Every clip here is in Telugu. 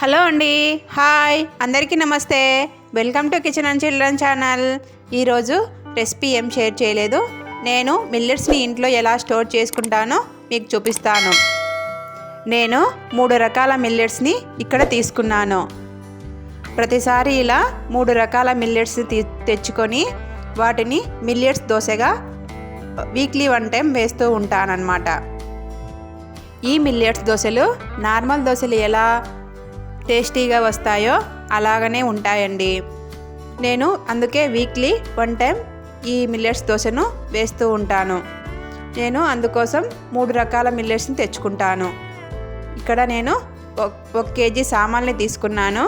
హలో అండి. హాయ్. అందరికీ నమస్తే. Welcome to kitchen and children channel. ఈరోజు రెసిపీ ఏం షేర్ చేయలేదు. నేను మిల్లెట్స్ని ఇంట్లో ఎలా స్టోర్ చేసుకుంటానో మీకు చూపిస్తాను. నేను మూడు రకాల మిల్లెట్స్ని ఇక్కడ తీసుకున్నాను. ప్రతిసారి ఇలా మూడు రకాల మిల్లెట్స్ తీ తెచ్చుకొని వాటిని మిల్లెట్స్ దోశగా వీక్లీ వన్ టైం వేస్తూ ఉంటానన్నమాట. ఈ మిల్లెట్స్ దోశలు నార్మల్ దోశలు ఎలా టేస్టీగా వస్తాయో అలాగనే ఉంటాయండి. నేను అందుకే వీక్లీ వన్ టైం ఈ మిల్లెట్స్ దోశను వేస్తూ ఉంటాను. నేను అందుకోసం మూడు రకాల మిల్లెట్స్ని తెచ్చుకుంటాను. ఇక్కడ నేను ఒక కేజీ సామాన్ని తీసుకున్నాను.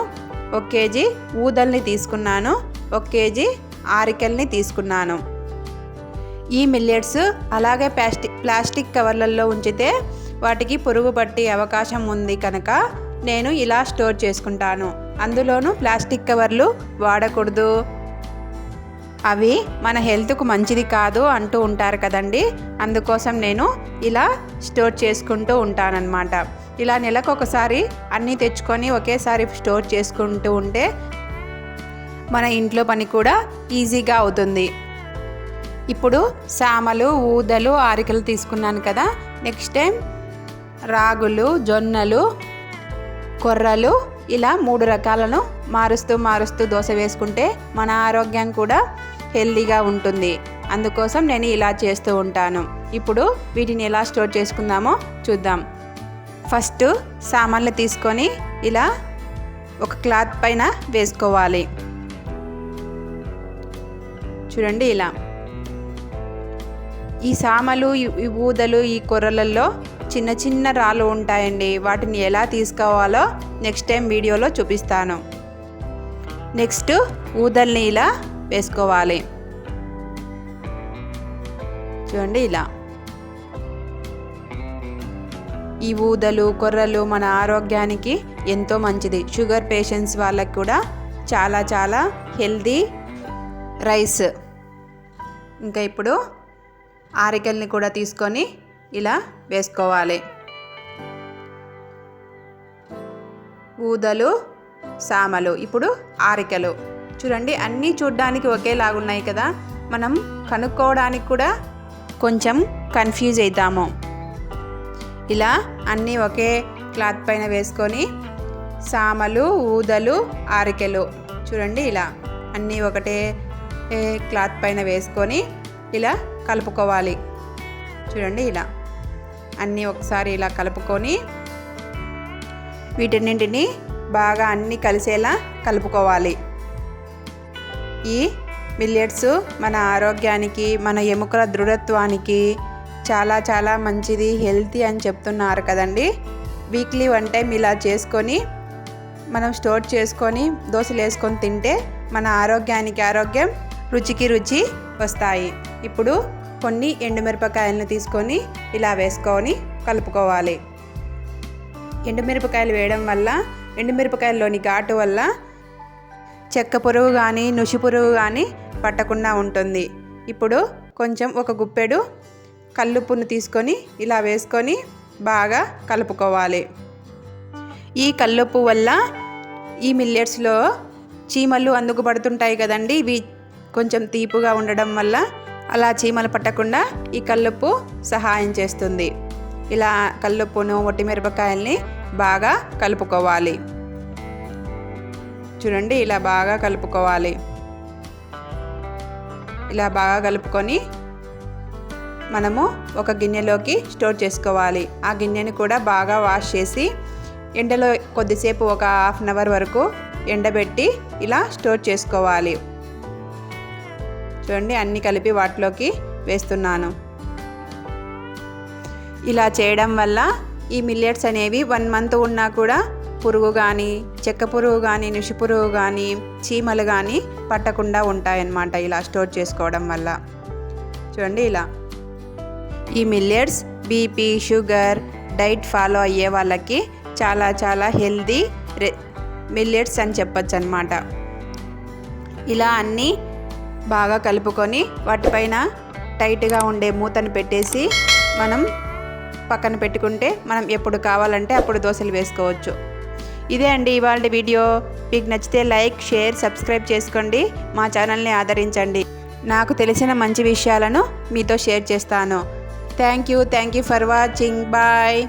ఒక కేజీ ఊదల్ని తీసుకున్నాను. ఒక కేజీ ఆరికల్ని తీసుకున్నాను. ఈ మిల్లెట్స్ అలాగే ప్లాస్టిక్ ప్లాస్టిక్ కవర్లలో ఉంచితే వాటికి పురుగు పట్టే అవకాశం ఉంది కనుక నేను ఇలా స్టోర్ చేసుకుంటాను. అందులోనూ ప్లాస్టిక్ కవర్లు వాడకూడదు. అవి మన హెల్త్కు మంచిది కాదు అంటూ ఉంటారు కదండి. అందుకోసం నేను ఇలా స్టోర్ చేసుకుంటూ ఉంటానన్నమాట. ఇలా నెలకు ఒకసారి అన్నీ తెచ్చుకొని ఒకేసారి స్టోర్ చేసుకుంటూ ఉంటే మన ఇంట్లో పని కూడా ఈజీగా అవుతుంది. ఇప్పుడు సామలు ఊదలు ఆరికలు తీసుకున్నాను కదా. నెక్స్ట్ టైం రాగులు జొన్నలు కొర్రలు ఇలా మూడు రకాలను మారుస్తూ మారుస్తూ దోశ వేసుకుంటే మన ఆరోగ్యం కూడా హెల్దీగా ఉంటుంది. అందుకోసం నేను ఇలా చేస్తూ ఉంటాను. ఇప్పుడు వీటిని ఎలా స్టోర్ చేసుకుందామో చూద్దాం. ఫస్ట్ సామాన్లు తీసుకొని ఇలా ఒక క్లాత్ పైన వేసుకోవాలి. చూడండి ఇలా. ఈ సామలు ఈ ఊదలు ఈ కొర్రలలో చిన్న చిన్న రాళ్ళు ఉంటాయండి. వాటిని ఎలా తీసుకోవాలో నెక్స్ట్ టైం వీడియోలో చూపిస్తాను. నెక్స్ట్ ఊదల్ని ఇలా వేసుకోవాలి. చూడండి ఇలా. ఈ ఊదలు కొర్రలు మన ఆరోగ్యానికి ఎంతో మంచిది. షుగర్ పేషెంట్స్ వాళ్ళకి కూడా చాలా చాలా హెల్దీ రైస్. ఇంకా ఇప్పుడు ఆరికల్ని కూడా తీసుకొని ఇలా వేసుకోవాలి. ఊదలు సామలు ఇప్పుడు ఆరికలు. చూడండి అన్నీ చూడ్డానికి ఒకేలాగున్నాయి కదా. మనం కనుక్కోవడానికి కూడా కొంచెం కన్ఫ్యూజ్ అవుతాము ఇలా అన్నీ ఒకే క్లాత్ పైన వేసుకొని సామలు ఊదలు ఆరికెలు. చూడండి ఇలా అన్నీ ఒకటే క్లాత్ పైన వేసుకొని ఇలా కలుపుకోవాలి. చూడండి ఇలా. అన్నీ ఒకసారి ఇలా కలుపుకొని వీటన్నింటిని బాగా అన్నీ కలిసేలా కలుపుకోవాలి. ఈ మిల్లెట్స్ మన ఆరోగ్యానికి మన ఎముకల దృఢత్వానికి చాలా చాలా మంచిది హెల్తీ అని చెప్తున్నారు కదండి. వీక్లీ వన్ టైం ఇలా చేసుకొని మనం స్టోర్ చేసుకొని దోశలు వేసుకొని తింటే మన ఆరోగ్యానికి ఆరోగ్యం రుచికి రుచి వస్తాయి. ఇప్పుడు కొన్ని ఎండుమిరపకాయలను తీసుకొని ఇలా వేసుకొని కలుపుకోవాలి. ఎండుమిరపకాయలు వేయడం వల్ల ఎండుమిరపకాయల్లోని ఘాటు వల్ల చెక్క పురుగు కానీ నుషి పురుగు కానీ పట్టకుండా ఉంటుంది. ఇప్పుడు కొంచెం ఒక గుప్పెడు కల్లుప్పును తీసుకొని ఇలా వేసుకొని బాగా కలుపుకోవాలి. ఈ కల్లుప్పు వల్ల ఈ మిల్లెట్స్లో చీమలు అందుకు పడుతుంటాయి కదండి ఇవి కొంచెం తీపుగా ఉండడం వల్ల అలా చీమలు పట్టకుండా ఈ కల్లుప్పు సహాయం చేస్తుంది. ఇలా కల్లుప్పును ఒట్టిమిరపకాయల్ని బాగా కలుపుకోవాలి. చూడండి ఇలా బాగా కలుపుకోవాలి. ఇలా బాగా కలుపుకొని మనము ఒక గిన్నెలోకి స్టోర్ చేసుకోవాలి. ఆ గిన్నెని కూడా బాగా వాష్ చేసి ఎండలో కొద్దిసేపు ఒక హాఫ్ అన్ అవర్ వరకు ఎండబెట్టి ఇలా స్టోర్ చేసుకోవాలి. చూడండి అన్నీ కలిపి వాటిలోకి వేస్తున్నాను. ఇలా చేయడం వల్ల ఈ మిల్లెట్స్ అనేవి వన్ మంత్ ఉన్నా కూడా పురుగు కానీ చెక్క పురుగు కానీ నిషి పురుగు కానీ చీమలు కానీ పట్టకుండా ఉంటాయన్నమాట ఇలా స్టోర్ చేసుకోవడం వల్ల. చూడండి ఇలా. ఈ millets BP sugar diet follow అయ్యే వాళ్ళకి చాలా చాలా హెల్దీ రె మిల్లెట్స్ అని చెప్పచ్చు అనమాట ఇలా అన్నీ బాగా కలుపుకొని వాటిపైన టైట్గా ఉండే మూతను పెట్టేసి మనం పక్కన పెట్టుకుంటే మనం ఎప్పుడు కావాలంటే అప్పుడు దోశలు వేసుకోవచ్చు. ఇదే అండి ఇవాళ వీడియో. మీకు నచ్చితే లైక్ షేర్ సబ్స్క్రైబ్ చేసుకోండి. మా ఛానల్ని ఆదరించండి. నాకు తెలిసిన మంచి విషయాలను మీతో షేర్ చేస్తాను. Thank you thank you for watching. Bye.